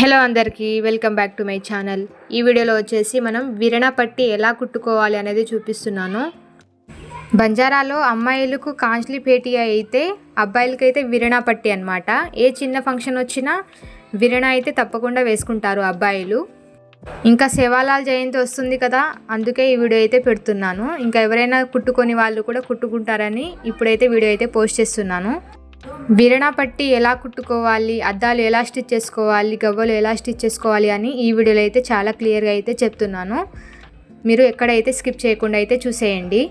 Hello అందరికీ welcome back to my channel. ఈ వీడియోలో వచ్చేసి మనం విరణ పట్టి ఎలా కుట్టుకోవాలి అనేది చూపిస్తున్నాను. బంజారాలో అమ్మాయిలకు కాంజ్లీ పేటీ అయితే అబ్బాయిలకైతే విరణ పట్టి అనమాట ఏ చిన్న ఫంక్షన్ వచ్చినా విరణ అయితే తప్పకుండా వేసుకుంటారు అబ్బాయిలు. ఇంకా శివాలాల్ జయంతి వస్తుంది కదా అందుకే ఈ వీడియో అయితే పెడుతున్నాను. ఇంకా ఎవరైనా కుట్టుకొని వాళ్ళు కూడా కుట్టుకుంటారని ఇప్పుడైతే వీడియో అయితే పోస్ట్ చేస్తున్నాను. విరణ పట్టి ఎలా కుట్టుకోవాలి అద్దాలు ఎలా స్టిచ్ చేసుకోవాలి గవ్వలు ఎలా స్టిచ్ చేసుకోవాలి అని ఈ వీడియోలో అయితే చాలా క్లియర్గా అయితే చెప్తున్నాను. మీరు ఎక్కడైతే స్కిప్ చేయకుండా అయితే చూసేయండి.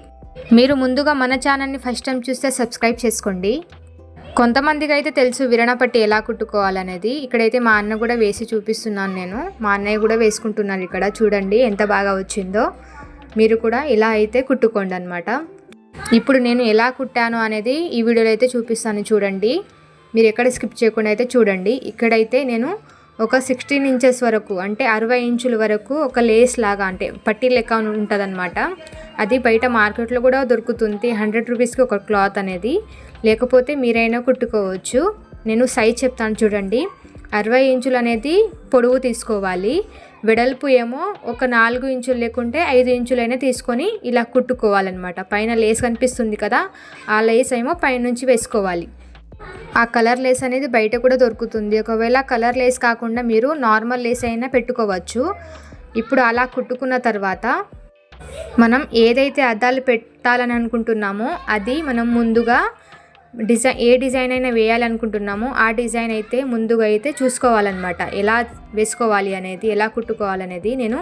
మీరు ముందుగా మన ఛానల్ని ఫస్ట్ టైం చూస్తే సబ్స్క్రైబ్ చేసుకోండి. కొంతమందికి అయితే తెలుసు విరణ పట్టి ఎలా కుట్టుకోవాలనేది. ఇక్కడైతే మా అన్న కూడా వేసి చూపిస్తున్నాను నేను. మా అన్నయ్య కూడా వేసుకుంటున్నారు ఇక్కడ. చూడండి ఎంత బాగా వచ్చిందో. మీరు కూడా ఇలా అయితే కుట్టుకోండి అనమాట ఇప్పుడు నేను ఎలా కుట్టాను అనేది ఈ వీడియోలో అయితే చూపిస్తాను చూడండి. మీరు ఎక్కడ స్కిప్ చేయకుండా అయితే చూడండి. ఇక్కడైతే నేను ఒక సిక్స్టీన్ ఇంచెస్ వరకు అంటే అరవై ఇంచుల వరకు ఒక లేస్ లాగా అంటే పట్టీ లెక్క ఉంటుందన్నమాట. అది బయట మార్కెట్లో కూడా దొరుకుతుంది. హండ్రెడ్ రూపీస్కి ఒక క్లాత్ అనేది. లేకపోతే మీరైనా కుట్టుకోవచ్చు. నేను సైజ్ చెప్తాను చూడండి. అరవై ఇంచులు అనేది పొడవు తీసుకోవాలి. వెడల్పు ఏమో ఒక నాలుగు ఇంచులు లేకుంటే ఐదు ఇంచులైనా తీసుకొని ఇలా కుట్టుకోవాలన్నమాట. పైన లేస్ కనిపిస్తుంది కదా ఆ లేస్ ఏమో పైనుంచి వేసుకోవాలి. ఆ కలర్ లేస్ అనేది బయట కూడా దొరుకుతుంది. ఒకవేళ కలర్ లేస్ కాకుండా మీరు నార్మల్ లేస్ అయినా పెట్టుకోవచ్చు. ఇప్పుడు అలా కుట్టుకున్న తర్వాత మనం ఏదైతే అద్దాలు పెట్టాలని అనుకుంటున్నామో అది మనం ముందుగా డిజైన్ ఏ డిజైన్ అయినా వేయాలనుకుంటున్నామో ఆ డిజైన్ అయితే ముందుగా అయితే చూసుకోవాలన్నమాట. ఎలా వేసుకోవాలి అనేది ఎలా కుట్టుకోవాలనేది నేను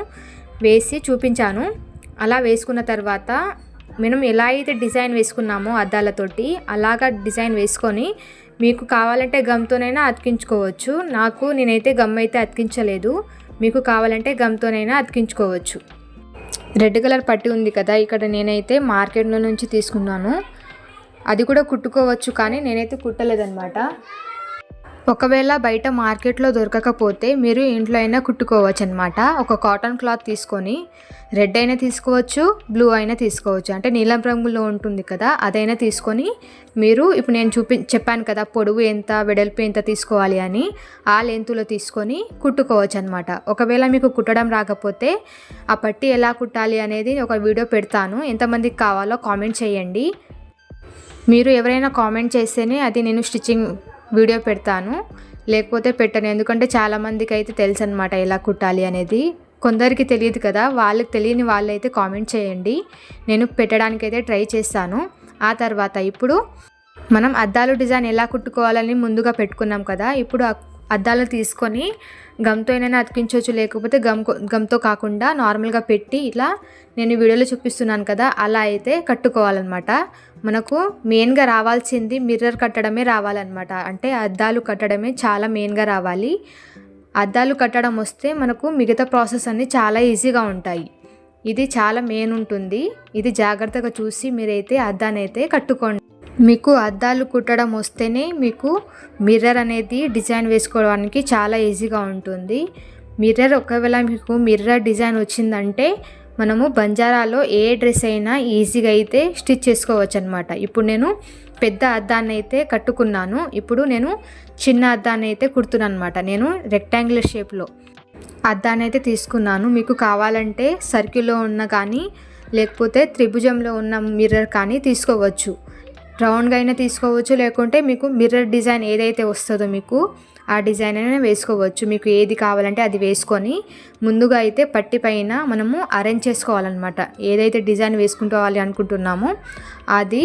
వేసి చూపించాను. అలా వేసుకున్న తర్వాత మనం ఎలా అయితే డిజైన్ వేసుకున్నామో అద్దాలతోటి అలాగా డిజైన్ వేసుకొని మీకు కావాలంటే గమ్తోనైనా అతికించుకోవచ్చు. నాకు నేనైతే గమ్ అయితే అతికించలేదు. మీకు కావాలంటే గమ్తోనైనా అతికించుకోవచ్చు. రెడ్ కలర్ పట్టి ఉంది కదా ఇక్కడ నేనైతే మార్కెట్లో నుంచి తీసుకున్నాను. అది కూడా కుట్టుకోవచ్చు కానీ నేనైతే కుట్టలేదన్నమాట. ఒకవేళ బయట మార్కెట్లో దొరకకపోతే మీరు ఇంట్లో అయినా కుట్టుకోవచ్చు అనమాట ఒక కాటన్ క్లాత్ తీసుకొని రెడ్ అయినా తీసుకోవచ్చు బ్లూ అయినా తీసుకోవచ్చు. అంటే నీలం రంగులో ఉంటుంది కదా అదైనా తీసుకొని మీరు ఇప్పుడు నేను చూపి చెప్పాను కదా పొడవు ఎంత వెడల్పు ఎంత తీసుకోవాలి అని ఆ లెంతులో తీసుకొని కుట్టుకోవచ్చు అనమాట ఒకవేళ మీకు కుట్టడం రాకపోతే ఆ పట్టి ఎలా కుట్టాలి అనేది ఒక వీడియో పెడతాను. ఎంతమందికి కావాలో కామెంట్ చేయండి. మీరు ఎవరైనా కామెంట్ చేస్తేనే అది నేను స్టిచ్చింగ్ వీడియో పెడతాను. లేకపోతే పెట్టను. ఎందుకంటే చాలామందికి అయితే తెలుసు అనమాట ఎలా కుట్టాలి అనేది. కొందరికి తెలియదు కదా వాళ్ళకి తెలియని వాళ్ళైతే కామెంట్ చేయండి. నేను పెట్టడానికైతే ట్రై చేస్తాను. ఆ తర్వాత ఇప్పుడు మనం అద్దాలు డిజైన్ ఎలా కుట్టుకోవాలని ముందుగా పెట్టుకున్నాం కదా ఇప్పుడు అద్దాలు తీసుకొని గమ్తో అయినా అతికించవచ్చు లేకపోతే గమ్ గమ్తో కాకుండా నార్మల్గా పెట్టి ఇలా నేను వీడియోలో చూపిస్తున్నాను కదా అలా అయితే కట్టుకోవాలన్నమాట. మనకు మెయిన్గా రావాల్సింది మిర్రర్ కట్టడమే రావాలన్నమాట. అంటే అద్దాలు కట్టడమే చాలా మెయిన్గా రావాలి. అద్దాలు కట్టడం వస్తే మనకు మిగతా ప్రాసెస్ అన్నీ చాలా ఈజీగా ఉంటాయి. ఇది చాలా మెయిన్ ఉంటుంది. ఇది జాగ్రత్తగా చూసి మీరైతే అద్దాన్ని అయితే కట్టుకోండి. మీకు అద్దాలు కుట్టడం వస్తేనే మీకు మిర్రర్ అనేది డిజైన్ వేసుకోవడానికి చాలా ఈజీగా ఉంటుంది. మిర్రర్ ఒకవేళ మీకు మిర్రర్ డిజైన్ వచ్చిందంటే మనము బంజారాలో ఏ డ్రెస్ అయినా ఈజీగా అయితే స్టిచ్ చేసుకోవచ్చు అనమాట ఇప్పుడు నేను పెద్ద అద్దాన్ని అయితే కట్టుకున్నాను. ఇప్పుడు నేను చిన్న అద్దాన్ని అయితే కుడుతున్నాను అనమాట నేను రెక్టాంగులర్ షేప్లో అద్దాన్ని అయితే తీసుకున్నాను. మీకు కావాలంటే సర్కిల్లో ఉన్న కానీ లేకపోతే త్రిభుజంలో ఉన్న మిర్రర్ కానీ తీసుకోవచ్చు. రౌండ్గా అయినా తీసుకోవచ్చు. లేకుంటే మీకు మిర్రర్ డిజైన్ ఏదైతే వస్తుందో మీకు ఆ డిజైన్ అయినా వేసుకోవచ్చు. మీకు ఏది కావాలంటే అది వేసుకొని ముందుగా అయితే పట్టి పైన మనము అరేంజ్ చేసుకోవాలన్నమాట. ఏదైతే డిజైన్ వేసుకుంటోవాలి అనుకుంటున్నామో అది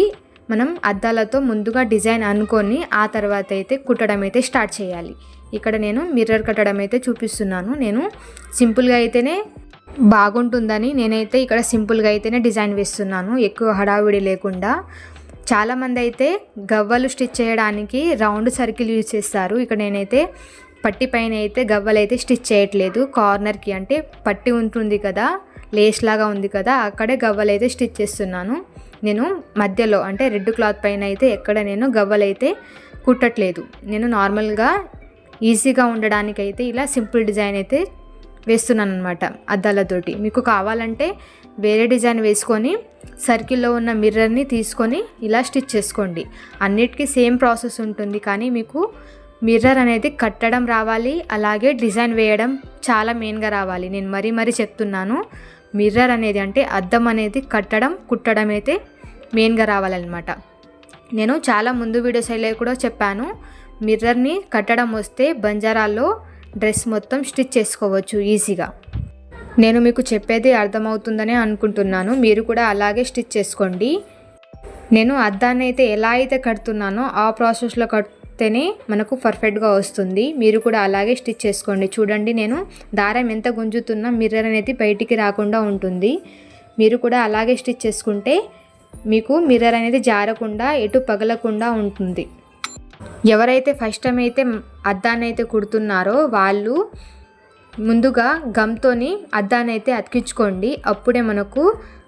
మనం అద్దాలతో ముందుగా డిజైన్ అనుకొని ఆ తర్వాత అయితే కుట్టడం అయితే స్టార్ట్ చేయాలి. ఇక్కడ నేను మిర్రర్ కట్టడం అయితే చూపిస్తున్నాను. నేను సింపుల్గా అయితేనే బాగుంటుందని నేనైతే ఇక్కడ సింపుల్గా అయితేనే డిజైన్ వేస్తున్నాను. ఎక్కువ హడావిడి లేకుండా చాలామంది అయితే గవ్వలు స్టిచ్ చేయడానికి రౌండ్ సర్కిల్ యూజ్ చేస్తారు. ఇక్కడ నేనైతే పట్టి పైన అయితే గవ్వలు అయితే స్టిచ్ చేయట్లేదు. కార్నర్కి అంటే పట్టి ఉంటుంది కదా లేస్ లాగా ఉంది కదా అక్కడే గవ్వలు అయితే స్టిచ్ చేస్తున్నాను. నేను మధ్యలో అంటే రెడ్ క్లాత్ పైన అయితే ఎక్కడ నేను గవ్వలు అయితే కుట్టట్లేదు. నేను నార్మల్గా ఈజీగా ఉండడానికైతే ఇలా సింపుల్ డిజైన్ అయితే వేస్తున్నాను అనమాట అద్దాలతోటి. మీకు కావాలంటే వేరే డిజైన్ వేసుకొని సర్కిల్లో ఉన్న మిర్రర్ని తీసుకొని ఇలా స్టిచ్ చేసుకోండి. అన్నిటికీ సేమ్ ప్రాసెస్ ఉంటుంది కానీ మీకు మిర్రర్ అనేది కట్టడం రావాలి అలాగే డిజైన్ వేయడం చాలా మెయిన్గా రావాలి. నేను మరీ మరీ చెప్తున్నాను మిర్రర్ అనేది అంటే అద్దం అనేది కట్టడం కుట్టడం అయితే మెయిన్గా రావాలన్నమాట. నేను చాలా ముందు వీడియోస్ అయితే కూడా చెప్పాను మిర్రర్ని కట్టడం వస్తే బంజారాల్లో డ్రెస్ మొత్తం స్టిచ్ చేసుకోవచ్చు ఈజీగా. నేను మీకు చెప్పేది అర్థమవుతుందని అనుకుంటున్నాను. మీరు కూడా అలాగే స్టిచ్ చేసుకోండి. నేను అద్దాన్ని అయితే ఎలా అయితే కడుతున్నానో ఆ ప్రాసెస్లో కడితేనే మనకు పర్ఫెక్ట్గా వస్తుంది. మీరు కూడా అలాగే స్టిచ్ చేసుకోండి. చూడండి నేను దారం ఎంత గుంజుతున్నా మిర్రర్ అనేది బయటికి రాకుండా ఉంటుంది. మీరు కూడా అలాగే స్టిచ్ చేసుకుంటే మీకు మిర్రర్ అనేది జారకుండా ఎటు పగలకుండా ఉంటుంది. ఎవరైతే ఫస్ట్ టైం అయితే అద్దాన్ని అయితే కుడుతున్నారో వాళ్ళు ముందుగా గమ్తోని అద్దాన్ని అయితే అతికించుకోండి. అప్పుడే మనకు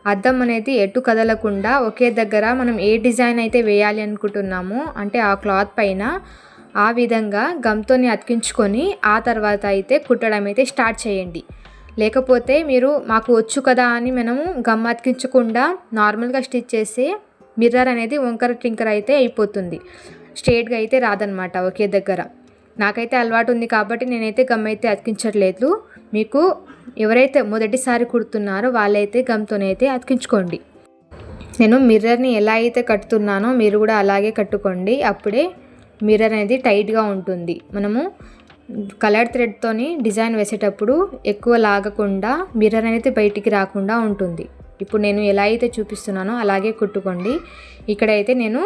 అద్దం అనేది ఎటు కదలకుండా ఒకే దగ్గర మనం ఏ డిజైన్ అయితే వేయాలి అనుకుంటున్నామో అంటే ఆ క్లాత్ పైన ఆ విధంగా గమ్తోని అతికించుకొని ఆ తర్వాత అయితే కుట్టడం అయితే స్టార్ట్ చేయండి. లేకపోతే మీరు మాకు వచ్చు కదా అని మనము గమ్ అతికించకుండా నార్మల్గా స్టిచ్ చేస్తే మిర్రర్ అనేది వంకర టింకర్ అయితే అయిపోతుంది. స్ట్రేట్గా అయితే రాదనమాట ఒకే దగ్గర. నాకైతే అలవాటు ఉంది కాబట్టి నేనైతే గమ్ అయితే అతికించట్లేదు. మీకు ఎవరైతే మొదటిసారి కుడుతున్నారో వాళ్ళైతే గమ్తోనైతే అతికించుకోండి. నేను మిర్రర్ని ఎలా అయితే కట్టుతున్నానో మీరు కూడా అలాగే కట్టుకోండి. అప్పుడే మిర్రర్ అనేది టైట్గా ఉంటుంది. మనము కలర్ థ్రెడ్తోని డిజైన్ వేసేటప్పుడు ఎక్కువ లాగకుండా మిర్రర్ అనేది బయటికి రాకుండా ఉంటుంది. ఇప్పుడు నేను ఎలా అయితే చూపిస్తున్నానో అలాగే కుట్టుకోండి. ఇక్కడైతే నేను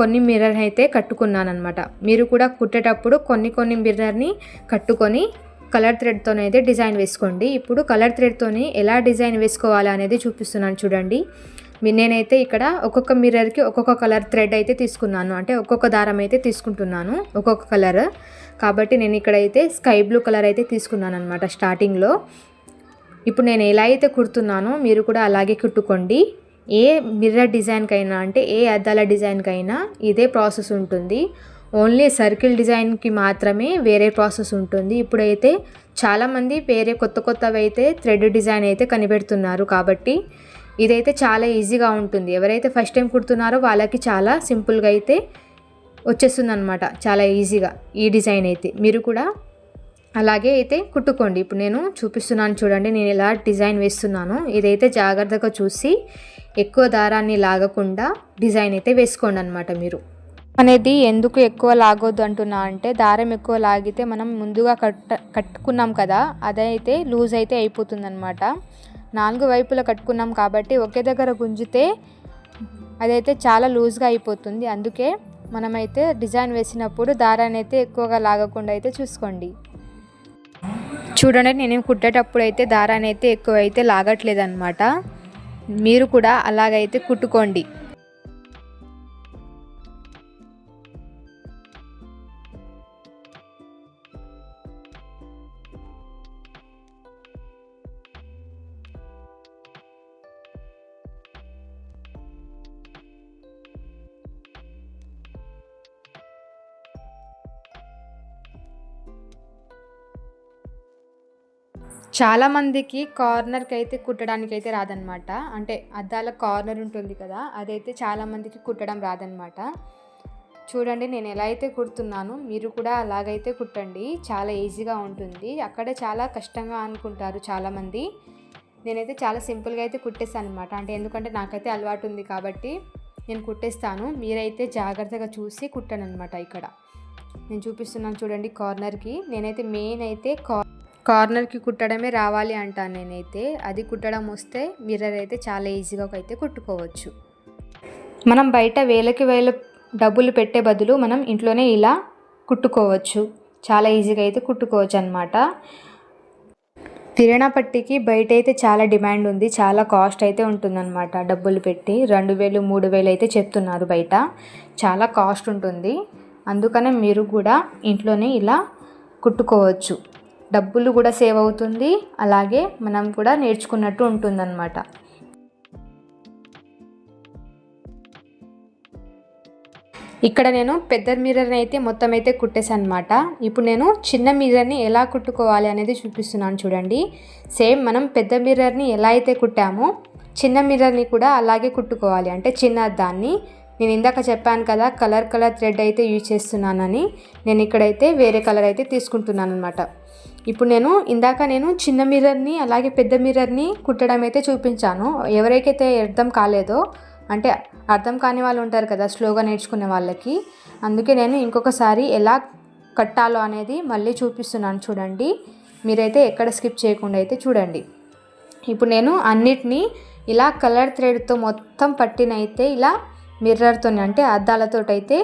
కొన్ని మిర్రర్ అయితే కట్టుకున్నాను అనమాట మీరు కూడా కుట్టేటప్పుడు కొన్ని కొన్ని మిర్రర్ని కట్టుకొని కలర్ థ్రెడ్తోనైతే అయితే డిజైన్ వేసుకోండి. ఇప్పుడు కలర్ థ్రెడ్తోని ఎలా డిజైన్ వేసుకోవాలి అనేది చూపిస్తున్నాను చూడండి. నేనైతే ఇక్కడ ఒక్కొక్క మిర్రర్కి ఒక్కొక్క కలర్ థ్రెడ్ అయితే తీసుకున్నాను. అంటే ఒక్కొక్క దారం అయితే తీసుకుంటున్నాను ఒక్కొక్క కలర్ కాబట్టి నేను ఇక్కడైతే స్కై బ్లూ కలర్ అయితే తీసుకున్నాను అనమాట స్టార్టింగ్లో ఇప్పుడు నేను ఎలా అయితే కుడుతున్నానో మీరు కూడా అలాగే కుట్టుకోండి. ఏ మిర్రర్ డిజైన్కైనా అంటే ఏ అద్దాల డిజైన్కైనా ఇదే ప్రాసెస్ ఉంటుంది. ఓన్లీ సర్కిల్ డిజైన్కి మాత్రమే వేరే ప్రాసెస్ ఉంటుంది. ఇప్పుడైతే చాలామంది వేరే కొత్త కొత్తవి అయితే థ్రెడ్ డిజైన్ అయితే కనిపెడుతున్నారు కాబట్టి ఇదైతే చాలా ఈజీగా ఉంటుంది. ఎవరైతే ఫస్ట్ టైం కుడుతున్నారో వాళ్ళకి చాలా సింపుల్గా అయితే వచ్చేస్తుంది అనమాట చాలా ఈజీగా ఈ డిజైన్ అయితే. మీరు కూడా అలాగే అయితే కుట్టుకోండి. ఇప్పుడు నేను చూపిస్తున్నాను చూడండి నేను ఎలా డిజైన్ వేస్తున్నాను. ఇదైతే జాగ్రత్తగా చూసి ఎక్కువ దారాన్ని లాగకుండా డిజైన్ అయితే వేసుకోండి అనమాట మీరు. అనేది ఎందుకు ఎక్కువ లాగొద్దు అంటున్నా అంటే దారం ఎక్కువ లాగితే మనం ముందుగా కట్ట కట్టుకున్నాం కదా అదైతే లూజ్ అయితే అయిపోతుంది అనమాట నాలుగు వైపులా కట్టుకున్నాం కాబట్టి ఒకే దగ్గర గుంజితే అదైతే చాలా లూజ్గా అయిపోతుంది. అందుకే మనమైతే డిజైన్ వేసినప్పుడు దారాన్ని అయితే ఎక్కువగా లాగకుండా అయితే చూసుకోండి. చూడండి నేను కుట్టేటప్పుడు అయితే దారాన్ని అయితే ఎక్కువ అయితే లాగట్లేదు అనమాట మీరు కూడా అలాగైతే కుట్టుకోండి. చాలామందికి కార్నర్కి అయితే కుట్టడానికి అయితే రాదనమాట అంటే అద్దాల కార్నర్ ఉంటుంది కదా అదైతే చాలామందికి కుట్టడం రాదనమాట చూడండి నేను ఎలా అయితే కుడుతున్నాను మీరు కూడా అలాగైతే కుట్టండి. చాలా ఈజీగా ఉంటుంది. అక్కడ చాలా కష్టంగా అనుకుంటారు చాలామంది. నేనైతే చాలా సింపుల్గా అయితే కుట్టేస్తాను అనమాట అంటే ఎందుకంటే నాకైతే అలవాటు ఉంది కాబట్టి నేను కుట్టేస్తాను. మీరైతే జాగ్రత్తగా చూసి కుట్టాను అనమాట ఇక్కడ. నేను చూపిస్తున్నాను చూడండి కార్నర్కి నేనైతే మెయిన్ అయితే కార్ కార్నర్కి కుట్టడమే రావాలి అంటాను నేనైతే. అది కుట్టడం వస్తే మిర్రర్ అయితే చాలా ఈజీగా అయితే కుట్టుకోవచ్చు. మనం బయట వేలకి వేల డబ్బులు పెట్టే బదులు మనం ఇంట్లోనే ఇలా కుట్టుకోవచ్చు. చాలా ఈజీగా అయితే కుట్టుకోవచ్చు అనమాట తిరణా పట్టికి బయట అయితే చాలా డిమాండ్ ఉంది. చాలా కాస్ట్ అయితే ఉంటుందన్నమాట డబ్బులు పెట్టి. రెండు వేలు మూడు వేలు అయితే చెప్తున్నారు బయట. చాలా కాస్ట్ ఉంటుంది. అందుకనే మీరు కూడా ఇంట్లోనే ఇలా కుట్టుకోవచ్చు. డబ్బులు కూడా సేవ్ అవుతుంది. అలాగే మనం కూడా నేర్చుకున్నట్టు ఉంటుందన్నమాట. ఇక్కడ నేను పెద్ద మిర్రర్ని అయితే మొత్తం అయితే కుట్టేశాను అనమాట ఇప్పుడు నేను చిన్న మిర్రర్ని ఎలా కుట్టుకోవాలి అనేది చూపిస్తున్నాను చూడండి. సేమ్ మనం పెద్ద మిర్రర్ని ఎలా అయితే కుట్టామో చిన్న మిర్రర్ని కూడా అలాగే కుట్టుకోవాలి. అంటే చిన్న దాన్ని నేను ఇందాక చెప్పాను కదా కలర్ కలర్ థ్రెడ్ అయితే యూజ్ చేస్తున్నానని. నేను ఇక్కడైతే వేరే కలర్ అయితే తీసుకుంటున్నాను అనమాట ఇప్పుడు నేను ఇందాక నేను చిన్న మిర్రర్ని అలాగే పెద్ద మిర్రర్ని కుట్టడం అయితే చూపించాను. ఎవరికైతే అర్థం కాలేదో అంటే అర్థం కాని వాళ్ళు ఉంటారు కదా స్లోగా నేర్చుకునే వాళ్ళకి. అందుకే నేను ఇంకొకసారి ఎలా కట్టాలో అనేది మళ్ళీ చూపిస్తున్నాను చూడండి. మీరైతే ఎక్కడ స్కిప్ చేయకుండా అయితే చూడండి. ఇప్పుడు నేను అన్నిటినీ ఇలా కలర్ థ్రెడ్తో మొత్తం పట్టినైతే ఇలా మిర్రర్తో అంటే అద్దాలతో అయితే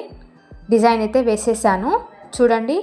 డిజైన్ అయితే వేసేసాను. చూడండి.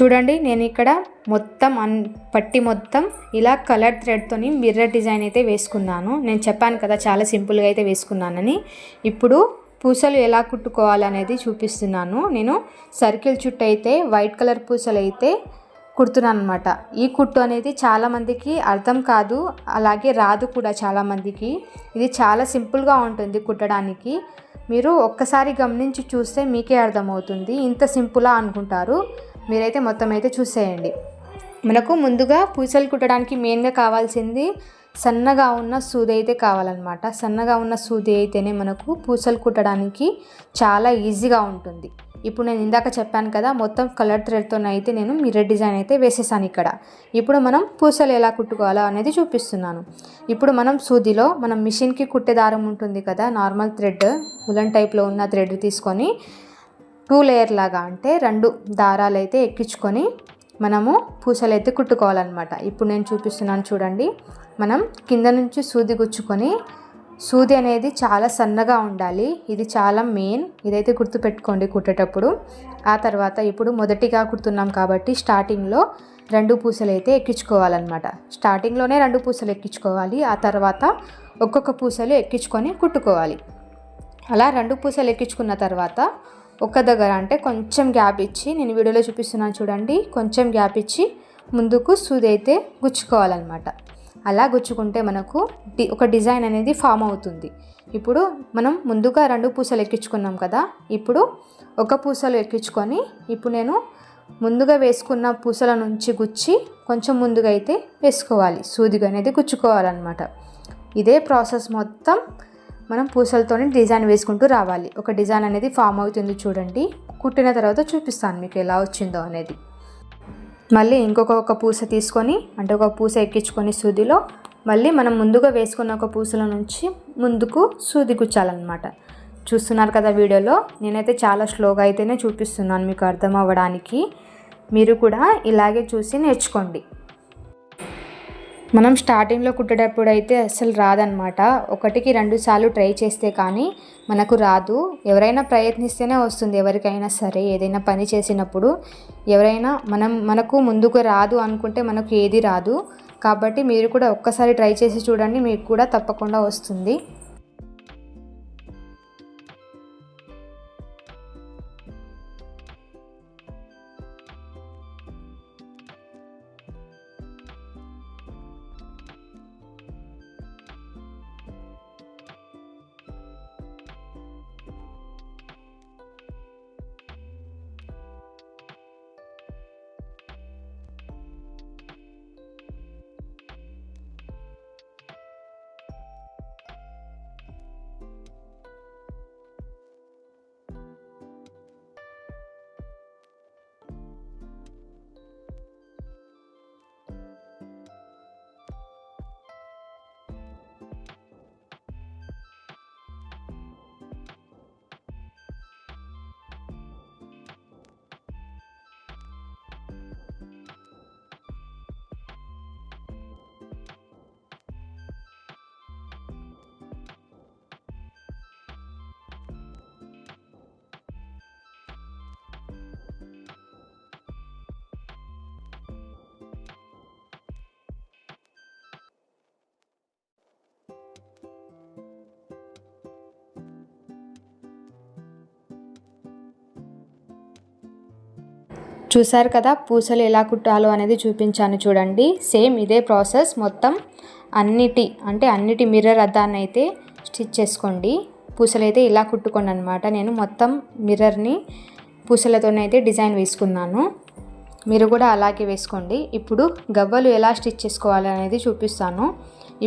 చూడండి నేను ఇక్కడ మొత్తం అన్ పట్టి మొత్తం ఇలా కలర్ థ్రెడ్తోని మిర్రర్ డిజైన్ అయితే వేసుకున్నాను. నేను చెప్పాను కదా చాలా సింపుల్గా అయితే వేసుకున్నానని. ఇప్పుడు పూసలు ఎలా కుట్టుకోవాలనేది చూపిస్తున్నాను. నేను సర్కిల్ చుట్టూ అయితే వైట్ కలర్ పూసలు అయితే కుడుతున్నాను అనమాట ఈ కుట్టు అనేది చాలామందికి అర్థం కాదు అలాగే రాదు కూడా చాలామందికి ఇది చాలా సింపుల్గా ఉంటుంది కుట్టడానికి. మీరు ఒక్కసారి గమనించి చూస్తే మీకే అర్థమవుతుంది. ఇంత సింపులా అనుకుంటారు. మీరైతే మొత్తం అయితే చూసేయండి. మనకు ముందుగా పూసలు కుట్టడానికి మెయిన్గా కావాల్సింది సన్నగా ఉన్న సూది అయితే కావాలన్నమాట. సన్నగా ఉన్న సూది అయితేనే మనకు పూసలు కుట్టడానికి చాలా ఈజీగా ఉంటుంది. ఇప్పుడు నేను ఇందాక చెప్పాను కదా మొత్తం కలర్ థ్రెడ్తో అయితే నేను మిర్రర్ డిజైన్ అయితే వేసేసాను ఇక్కడ. ఇప్పుడు మనం పూసలు ఎలా కుట్టుకోవాలో అనేది చూపిస్తున్నాను. ఇప్పుడు మనం సూదిలో మనం మిషన్కి కుట్టే దారం ఉంటుంది కదా నార్మల్ థ్రెడ్ ఉలన్ టైప్లో ఉన్న థ్రెడ్ తీసుకొని టూ లేయర్ లాగా అంటే రెండు దారాలు అయితే ఎక్కించుకొని మనము పూసలు అయితే కుట్టుకోవాలన్నమాట. ఇప్పుడు నేను చూపిస్తున్నాను చూడండి. మనం కింద నుంచి సూది గుచ్చుకొని సూది అనేది చాలా సన్నగా ఉండాలి. ఇది చాలా మెయిన్. ఇదైతే గుర్తుపెట్టుకోండి కుట్టేటప్పుడు. ఆ తర్వాత ఇప్పుడు మొదటిగా కుడుతున్నాం కాబట్టి స్టార్టింగ్లో రెండు పూసలు అయితే ఎక్కించుకోవాలన్నమాట. స్టార్టింగ్లోనే రెండు పూసలు ఎక్కించుకోవాలి. ఆ తర్వాత ఒక్కొక్క పూసలు ఎక్కించుకొని కుట్టుకోవాలి. అలా రెండు పూసలు ఎక్కించుకున్న తర్వాత ఒక్క దగ్గర అంటే కొంచెం గ్యాప్ ఇచ్చి నేను వీడియోలో చూపిస్తున్నాను చూడండి. కొంచెం గ్యాప్ ఇచ్చి ముందుకు సూది అయితే గుచ్చుకోవాలన్నమాట. అలా గుచ్చుకుంటే మనకు డి ఒక డిజైన్ అనేది ఫామ్ అవుతుంది. ఇప్పుడు మనం ముందుగా రెండు పూసలు ఎక్కించుకున్నాం కదా. ఇప్పుడు ఒక పూసలు ఎక్కించుకొని ఇప్పుడు నేను ముందుగా వేసుకున్న పూసల నుంచి గుచ్చి కొంచెం ముందుగా అయితే వేసుకోవాలి. సూదిగా అనేది గుచ్చుకోవాలన్నమాట. ఇదే ప్రాసెస్ మొత్తం మనం పూసలతోనే డిజైన్ వేసుకుంటూ రావాలి. ఒక డిజైన్ అనేది ఫామ్ అవుతుంది చూడండి. కుట్టిన తర్వాత చూపిస్తాను మీకు ఎలా వచ్చిందో అనేది. మళ్ళీ ఇంకొక ఒక పూస తీసుకొని అంటే ఒక పూస ఎక్కించుకొని సూదిలో మళ్ళీ మనం ముందుగా వేసుకున్న ఒక పూసల నుంచి ముందుకు సూది గుచ్చాలన్నమాట. చూస్తున్నారు కదా వీడియోలో? నేనైతే చాలా స్లోగా అయితేనే చూపిస్తున్నాను మీకు అర్థం అవ్వడానికి. మీరు కూడా ఇలాగే చూసి నేర్చుకోండి. మనం స్టార్టింగ్లో కుట్టేటప్పుడు అయితే అసలు రాదనమాట ఒకటికి రెండు సార్లు ట్రై చేస్తే కానీ మనకు రాదు. ఎవరైనా ప్రయత్నిస్తేనే వస్తుంది. ఎవరికైనా సరే ఏదైనా పని చేసినప్పుడు ఎవరైనా మనం మనకు ముందుకు రాదు అనుకుంటే మనకు ఏది రాదు. కాబట్టి మీరు కూడా ఒక్కసారి ట్రై చేసి చూడండి. మీకు కూడా తప్పకుండా వస్తుంది. చూసారు కదా పూసలు ఎలా కుట్టాలో అనేది చూపించాను చూడండి. సేమ్ ఇదే ప్రాసెస్ మొత్తం అన్నిటి అంటే అన్నిటి మిర్రర్ అద్దాన్ని అయితే స్టిచ్ చేసుకోండి. పూసలు అయితే ఇలా కుట్టుకోండి అనమాట నేను మొత్తం మిర్రర్ని పూసలతోనైతే డిజైన్ వేసుకున్నాను. మీరు కూడా అలాగే వేసుకోండి. ఇప్పుడు గవ్వలు ఎలా స్టిచ్ చేసుకోవాలి అనేది చూపిస్తాను.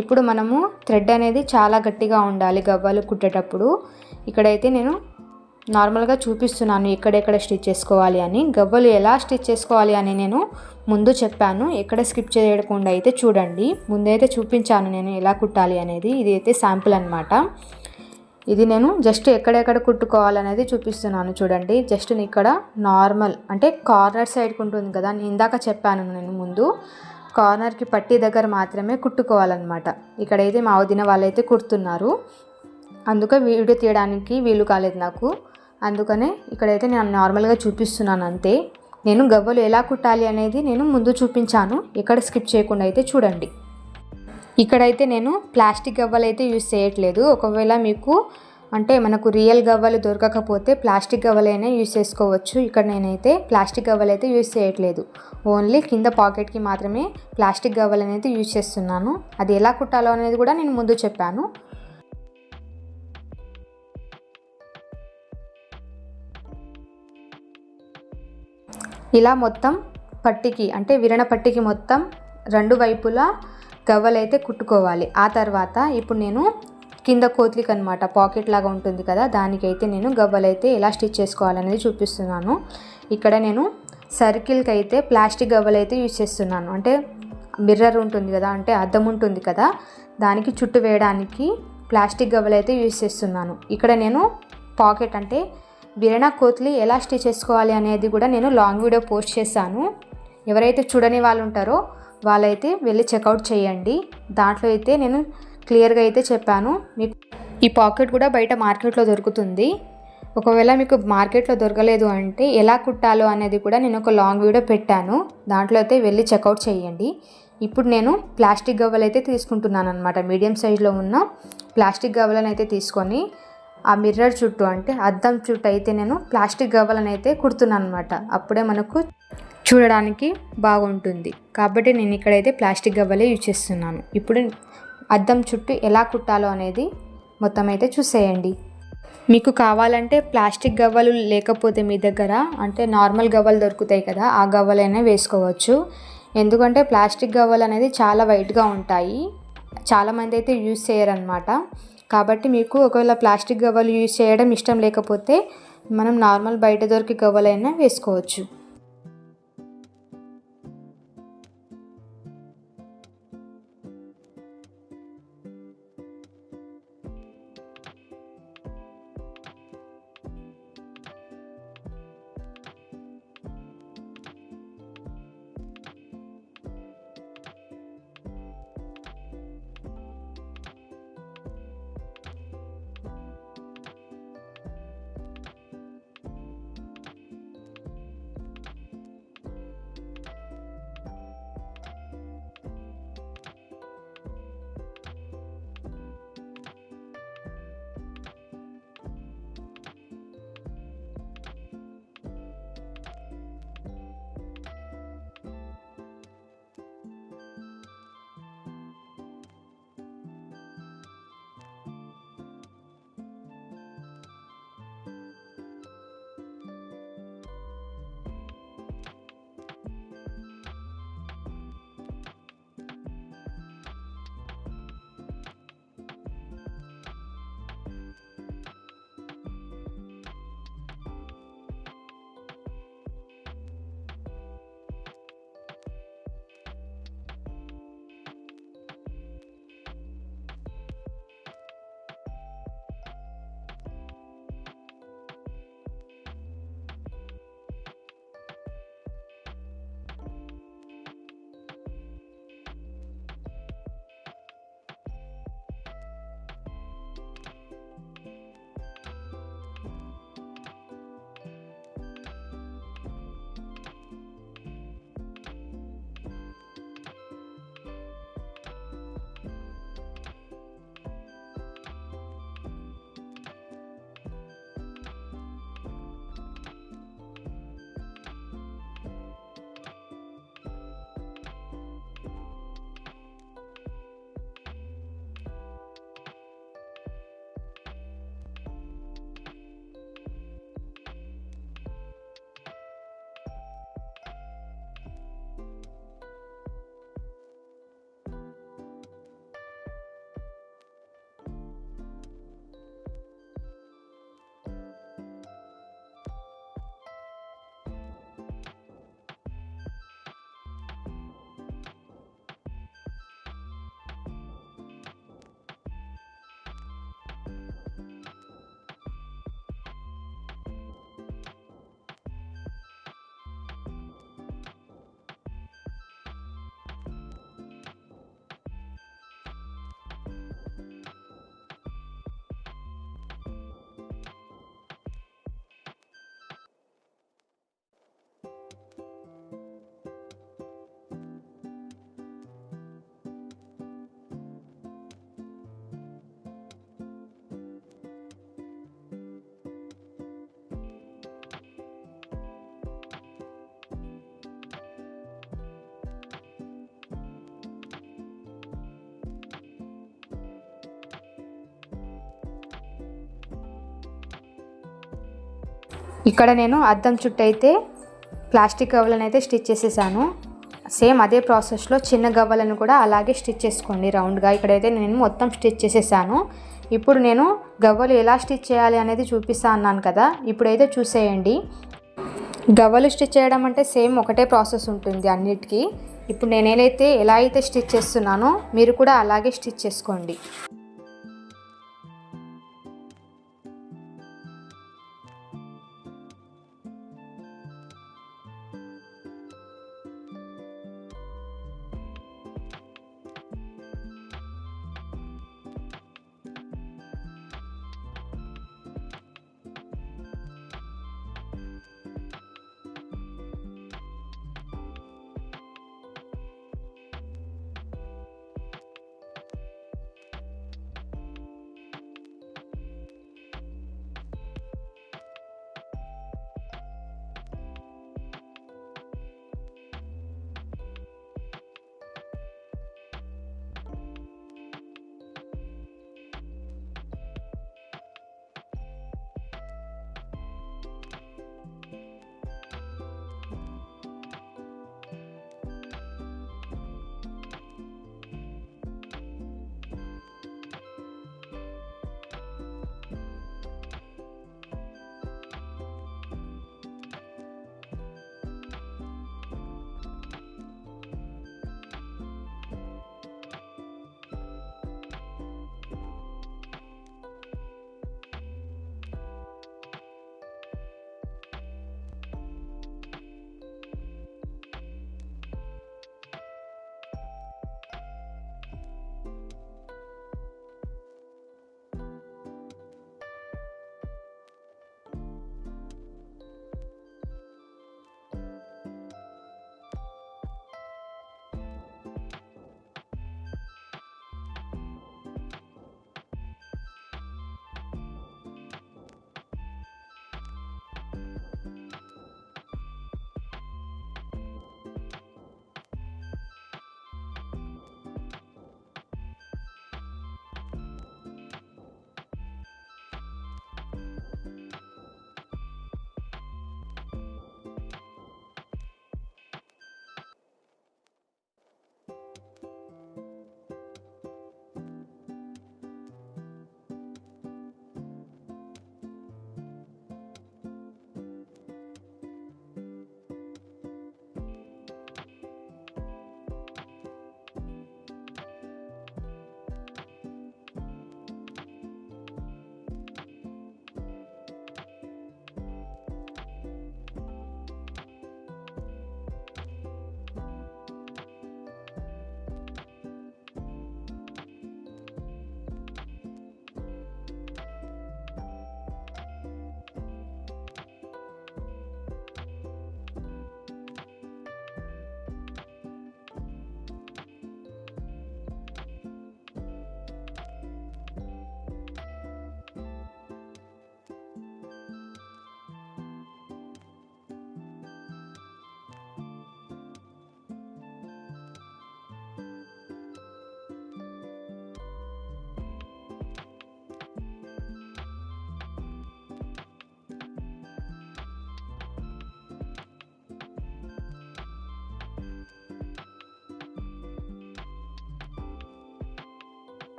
ఇప్పుడు మనము థ్రెడ్ అనేది చాలా గట్టిగా ఉండాలి గవ్వలు కుట్టేటప్పుడు. ఇక్కడైతే నేను నార్మల్గా చూపిస్తున్నాను ఎక్కడెక్కడ స్టిచ్ చేసుకోవాలి అని. గవ్వలు ఎలా స్టిచ్ చేసుకోవాలి అని నేను ముందు చెప్పాను. ఎక్కడ స్కిప్ చేయకుండా అయితే చూడండి. ముందైతే చూపించాను నేను ఎలా కుట్టాలి అనేది. ఇది అయితే శాంపుల్ అనమాట ఇది నేను జస్ట్ ఎక్కడెక్కడ కుట్టుకోవాలనేది చూపిస్తున్నాను చూడండి. జస్ట్ ఇక్కడ నార్మల్ అంటే కార్నర్ సైడ్కి ఉంటుంది కదా. నేను ఇందాక చెప్పాను నేను ముందు. కార్నర్కి పట్టి దగ్గర మాత్రమే కుట్టుకోవాలన్నమాట. ఇక్కడైతే మా వదిన వాళ్ళైతే కుడుతున్నారు. అందుకే వీడియో తీయడానికి వీలు కాలేదు నాకు. అందుకనే ఇక్కడైతే నేను నార్మల్గా చూపిస్తున్నాను అంతే. నేను గవ్వలు ఎలా కుట్టాలి అనేది నేను ముందు చూపించాను. ఎక్కడ స్కిప్ చేయకుండా అయితే చూడండి. ఇక్కడైతే నేను ప్లాస్టిక్ గవ్వలు అయితే యూస్ చేయట్లేదు. ఒకవేళ మీకు అంటే మనకు రియల్ గవ్వలు దొరకకపోతే ప్లాస్టిక్ గవ్వలైనా యూజ్ చేసుకోవచ్చు. ఇక్కడ నేనైతే ప్లాస్టిక్ గవ్వలు అయితే యూస్ చేయట్లేదు. ఓన్లీ కింద పాకెట్కి మాత్రమే ప్లాస్టిక్ గవ్వలు అనేది చేస్తున్నాను. అది ఎలా కుట్టాలో అనేది కూడా నేను ముందు చెప్పాను. ఇలా మొత్తం పట్టికి అంటే విరణ పట్టికి మొత్తం రెండు వైపులా గవ్వలైతే కుట్టుకోవాలి. ఆ తర్వాత ఇప్పుడు నేను కింద కోత్లిక్ అనమాట పాకెట్ లాగా ఉంటుంది కదా దానికైతే నేను గవ్వలైతే ఎలా స్టిచ్ చేసుకోవాలనేది చూపిస్తున్నాను. ఇక్కడ నేను సర్కిల్కి అయితే ప్లాస్టిక్ గవ్వలైతే యూజ్ చేస్తున్నాను. అంటే మిర్రర్ ఉంటుంది కదా అంటే అద్దం ఉంటుంది కదా దానికి చుట్టు వేయడానికి ప్లాస్టిక్ గవ్వలైతే యూజ్ చేస్తున్నాను. ఇక్కడ నేను పాకెట్ అంటే విరణా కోత్లి ఎలా స్టిచ్ చేసుకోవాలి అనేది కూడా నేను లాంగ్ వీడియో పోస్ట్ చేశాను. ఎవరైతే చూడని వాళ్ళు ఉంటారో వాళ్ళైతే వెళ్ళి చెక్అవుట్ చేయండి. దాంట్లో అయితే నేను క్లియర్గా అయితే చెప్పాను. మీకు ఈ పాకెట్ కూడా బయట మార్కెట్లో దొరుకుతుంది. ఒకవేళ మీకు మార్కెట్లో దొరకలేదు అంటే ఎలా కుట్టాలో అనేది కూడా నేను ఒక లాంగ్ వీడియో పెట్టాను. దాంట్లో అయితే వెళ్ళి చెక్అవుట్ చేయండి. ఇప్పుడు నేను ప్లాస్టిక్ గవ్వలు అయితే తీసుకుంటున్నాను అనమాట మీడియం సైజులో ఉన్న ప్లాస్టిక్ గవ్వలను అయితే తీసుకొని ఆ మిర్రర్ చుట్టూ అంటే అద్దం చుట్టూ అయితే నేను ప్లాస్టిక్ గవ్వలను అయితే కుడుతున్నాను అనమాట అప్పుడే మనకు చూడడానికి బాగుంటుంది. కాబట్టి నేను ఇక్కడైతే ప్లాస్టిక్ గవ్వలే యూజ్ చేస్తున్నాను. ఇప్పుడు అద్దం చుట్టూ ఎలా కుట్టాలో అనేది మొత్తం అయితే చూసేయండి. మీకు కావాలంటే ప్లాస్టిక్ గవ్వలు లేకపోతే మీ దగ్గర అంటే నార్మల్ గవ్వలు దొరుకుతాయి కదా ఆ గవ్వలైనా వేసుకోవచ్చు. ఎందుకంటే ప్లాస్టిక్ గవ్వలు అనేది చాలా వైట్గా ఉంటాయి. చాలామంది అయితే యూజ్ చేయరనమాట కాబట్టి మీకు ఒకవేళ ప్లాస్టిక్ గవ్వలు యూజ్ చేయడం ఇష్టం లేకపోతే మనం నార్మల్ బయట దొరికి గవ్వలైనా వేసుకోవచ్చు. ఇక్కడ నేను అద్దం చుట్టూ అయితే ప్లాస్టిక్ గవ్వలను అయితే స్టిచ్ చేసేసాను. సేమ్ అదే ప్రాసెస్లో చిన్న గవ్వలను కూడా అలాగే స్టిచ్ చేసుకోండి రౌండ్గా ఇక్కడైతే నేను మొత్తం స్టిచ్ చేసేసాను. ఇప్పుడు నేను గవ్వలు ఎలా స్టిచ్ చేయాలి అనేది చూపిస్తా అన్నాను కదా. ఇప్పుడైతే చూసేయండి. గవ్వలు స్టిచ్ చేయడం అంటే సేమ్ ఒకటే ప్రాసెస్ ఉంటుంది అన్నిటికీ. ఇప్పుడు నేనేదైతే ఎలా అయితే స్టిచ్ చేస్తున్నానో మీరు కూడా అలాగే స్టిచ్ చేసుకోండి.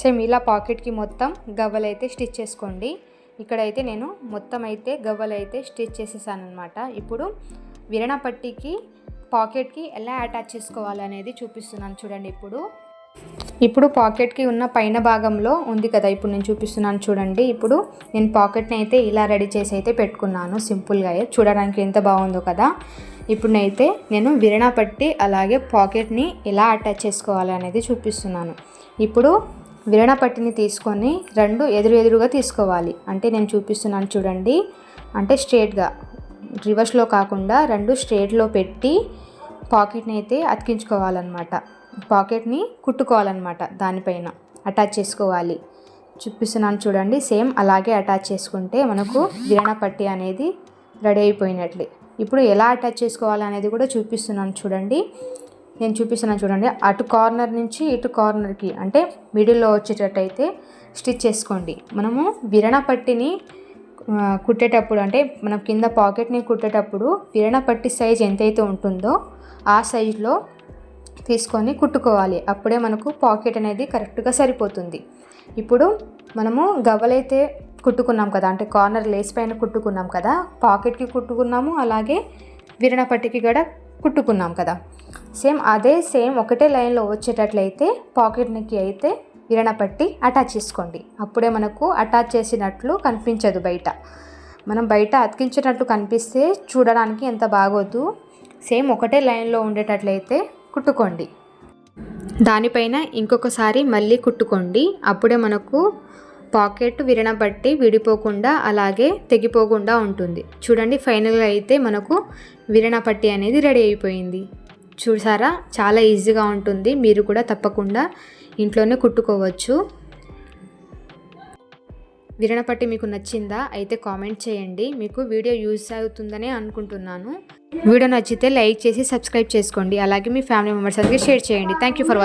సేమ్ ఇలా పాకెట్కి మొత్తం గవ్వలు అయితే స్టిచ్ చేసుకోండి. ఇక్కడైతే నేను మొత్తం అయితే గవ్వలు అయితే స్టిచ్ చేసేసాను అనమాట ఇప్పుడు విరణపట్టికి పాకెట్కి ఎలా అటాచ్ చేసుకోవాలి అనేది చూపిస్తున్నాను చూడండి ఇప్పుడు. ఇప్పుడు పాకెట్కి ఉన్న పైన భాగంలో ఉంది కదా ఇప్పుడు నేను చూపిస్తున్నాను చూడండి. ఇప్పుడు నేను పాకెట్ని అయితే ఇలా రెడీ చేసి అయితే పెట్టుకున్నాను సింపుల్గా. చూడడానికి ఎంత బాగుందో కదా. ఇప్పుడైతే నేను విరణ పట్టి అలాగే పాకెట్ని ఎలా అటాచ్ చేసుకోవాలి అనేది చూపిస్తున్నాను. ఇప్పుడు విరణ పట్టిని తీసుకొని రెండు ఎదురు ఎదురుగా తీసుకోవాలి. అంటే నేను చూపిస్తున్నాను చూడండి. అంటే స్ట్రేట్గా రివర్స్లో కాకుండా రెండు స్ట్రేట్లో పెట్టి పాకెట్ని అయితే అతికించుకోవాలన్నమాట. పాకెట్ని కుట్టుకోవాలన్నమాట దానిపైన. అటాచ్ చేసుకోవాలి. చూపిస్తున్నాను చూడండి. సేమ్ అలాగే అటాచ్ చేసుకుంటే మనకు విరణ పట్టి అనేది రెడీ అయిపోయినట్లే. ఇప్పుడు ఎలా అటాచ్ చేసుకోవాలి అనేది కూడా చూపిస్తున్నాను చూడండి. నేను చూపిస్తున్నాను చూడండి. అటు కార్నర్ నుంచి ఇటు కార్నర్కి అంటే మిడిల్లో వచ్చేటట్టయితే స్టిచ్ చేసుకోండి. మనము విరణ పట్టిని కుట్టేటప్పుడు అంటే మనం కింద పాకెట్ని కుట్టేటప్పుడు విరణ పట్టి సైజ్ ఎంతైతే ఉంటుందో ఆ సైజులో తీసుకొని కుట్టుకోవాలి. అప్పుడే మనకు పాకెట్ అనేది కరెక్ట్గా సరిపోతుంది. ఇప్పుడు మనము గవ్వలైతే కుట్టుకున్నాం కదా అంటే కార్నర్ లేస్ పైన కుట్టుకున్నాం కదా పాకెట్కి కుట్టుకున్నాము అలాగే విరణ పట్టికి కూడా కుట్టుకున్నాం కదా. సేమ్ అదే సేమ్ ఒకటే లైన్లో వచ్చేటట్లయితే పాకెట్కి అయితే విరణ పట్టి అటాచ్ చేసుకోండి. అప్పుడే మనకు అటాచ్ చేసినట్లు కనిపించదు బయట. మనం బయట అతికించినట్లు కనిపిస్తే చూడడానికి ఎంత బాగోదు. సేమ్ ఒకటే లైన్లో ఉండేటట్లయితే కుట్టుకోండి. దానిపైన ఇంకొకసారి మళ్ళీ కుట్టుకోండి. అప్పుడే మనకు పాకెట్ విరణ పట్టి విడిపోకుండా అలాగే తెగిపోకుండా ఉంటుంది. చూడండి ఫైనల్గా అయితే మనకు విరణ పట్టి అనేది రెడీ అయిపోయింది. చూసారా? చాలా ఈజీగా ఉంటుంది. మీరు కూడా తప్పకుండా ఇంట్లోనే కుట్టుకోవచ్చు. విరణపట్టి మీకు నచ్చిందా? అయితే కామెంట్ చేయండి. మీకు వీడియో యూజ్ అవుతుందని అనుకుంటున్నాను. వీడియో నచ్చితే లైక్ చేసి సబ్స్క్రైబ్ చేసుకోండి. అలాగే మీ ఫ్యామిలీ మెంబర్స్ అందరికీ షేర్ చేయండి. Thank you for